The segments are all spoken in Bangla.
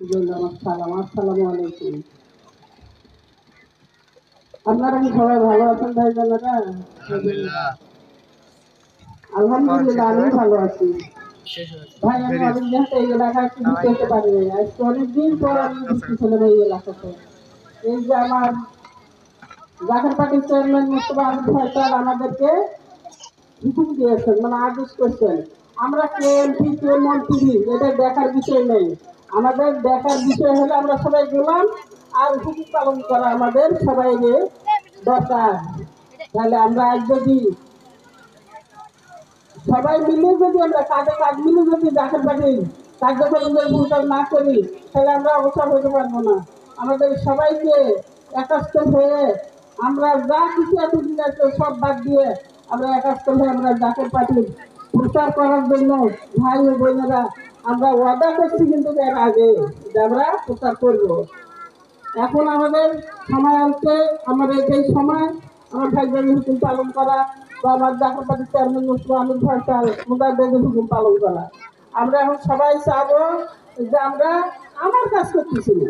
সালাম আসসালামু আলাইকুম। আপনারা কি সবাই ভালো আছেন ভাই বোনেরা আলহামদুলিল্লাহ আমি ভালো আছি। ভাই আমি অনেক দিন এই এলাকায় কিছু করতে পারি আজকে অনেকদিন পর আমি ঘুরতে ছিলাম এই এলাকাতে। এই যে আমার জাকের পার্টির চেয়ারম্যান মুস্তফা আহমদ ফয়সাল আমাদেরকে হুকুম দিয়েছেন মানে আদেশ করছেন। আমরা কে এমপি কে মন্ত্রী এটা দেখার বিষয় নেই। আমাদের দেখার বিষয় হলে আমরা সবাই গেলাম, আর হুকুম পালন করা আমাদের সবাই দরকার। তাহলে আমরা আজ যদি সবাই মিলে যদি আমরা কাঁধে কাজ মিলে যদি জাকের পাটি কার্যক্রমের ভূমিকা না করি, তাহলে আমরা অবসর হতে পারব না। আমাদের সবাইকে একাস্ত হয়ে আমরা যা কিছু এতদিন আছে সব বাদ দিয়ে আমরা একাস্ত হয়ে আমরা জাকের পাটির প্রচার করার জন্য ভাই ও বোনেরা আমরা ওয়াদা করছি কিন্তু এর আগে যে আমরা প্রচার করব। এখন আমাদের সময় আসছে, আমাদের এই সময় আমার ভাইদের হুকুম পালন করা বা আমার জাফর পার্টির চেয়ারম্যান মুসলিম আমির ফয়সাল মুদারদের হুকুম পালন করা। আমরা এখন সবাই চাবো যে আমরা আমার কাজ করতেছি না,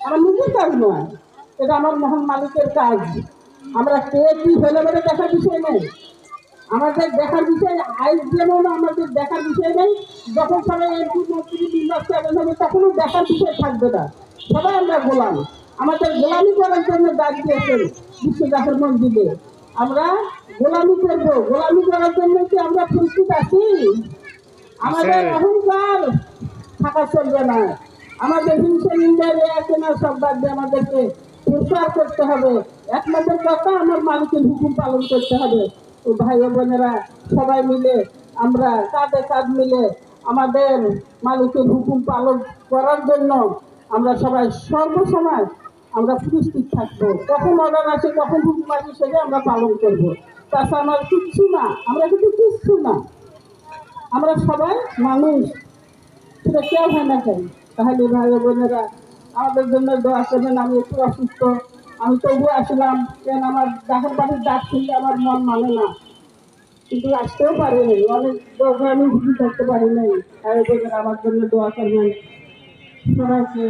আমার নিজের কাজ নয়, এটা আমার মহান মালিকের কাজ। আমরা কে কি হলে বলে দেখার বিষয় নেই। আমাদের দেখার বিষয় আইস যেমন আমাদের দেখার বিষয় নেই যখন সবাই এমপি মন্ত্রী নির্বাচন হবে তখনও দেখার বিষয় থাকবে না। সবাই আমরা গোলাম। আমাদের গোলামি করার জন্য দাঁড় দিয়েছেন বিশ্ব জাফর মসজিদে। আমরা গোলামি করব। গোলামি করার জন্য কি আমরা প্রস্তুত আছি? আমাদের অহংকার থাকা চলবে না। আমাদের হিংসা নিন্দার আছে না সব বাদ দিয়ে আমাদেরকে প্রচার করতে হবে। একমাত্র কথা আমার মালিকের হুকুম পালন করতে হবে। ভাই বোনেরা, সবাই মিলে আমরা কাঁধে কাঁধ মিলে আমাদের মালিকের হুকুম পালন করার জন্য আমরা সবাই সর্বসময় আমরা প্রস্তুত থাকব। কখন অর্ডার আসে, কখন হুকুম আসে সেটা আমরা পালন করব। তাছাড়া আমার কিচ্ছু না, আমরা কিন্তু কিচ্ছু না। আমরা সবাই মানুষ। সেটা কেউ হয় না কেন? তাহলে ভাই বোনেরা, আমাদের জন্য দোয়া করবেন, আমি একটু অসুস্থ। আমি তবু আসলাম, কেন আমার ডাকের বাড়ির ডাক শুনলে আমার মন মানে না। কিন্তু আসতেও পারিনি অনেক আমি বুঝি করতে পারি নাই। ভাই ও বোনেরা আমার জন্য দোয়া করবেন। সবাইকে,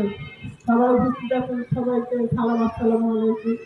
সবাই উপস্থিত আছেন, সবাইকে সালাম আসসালামু আলাইকুম।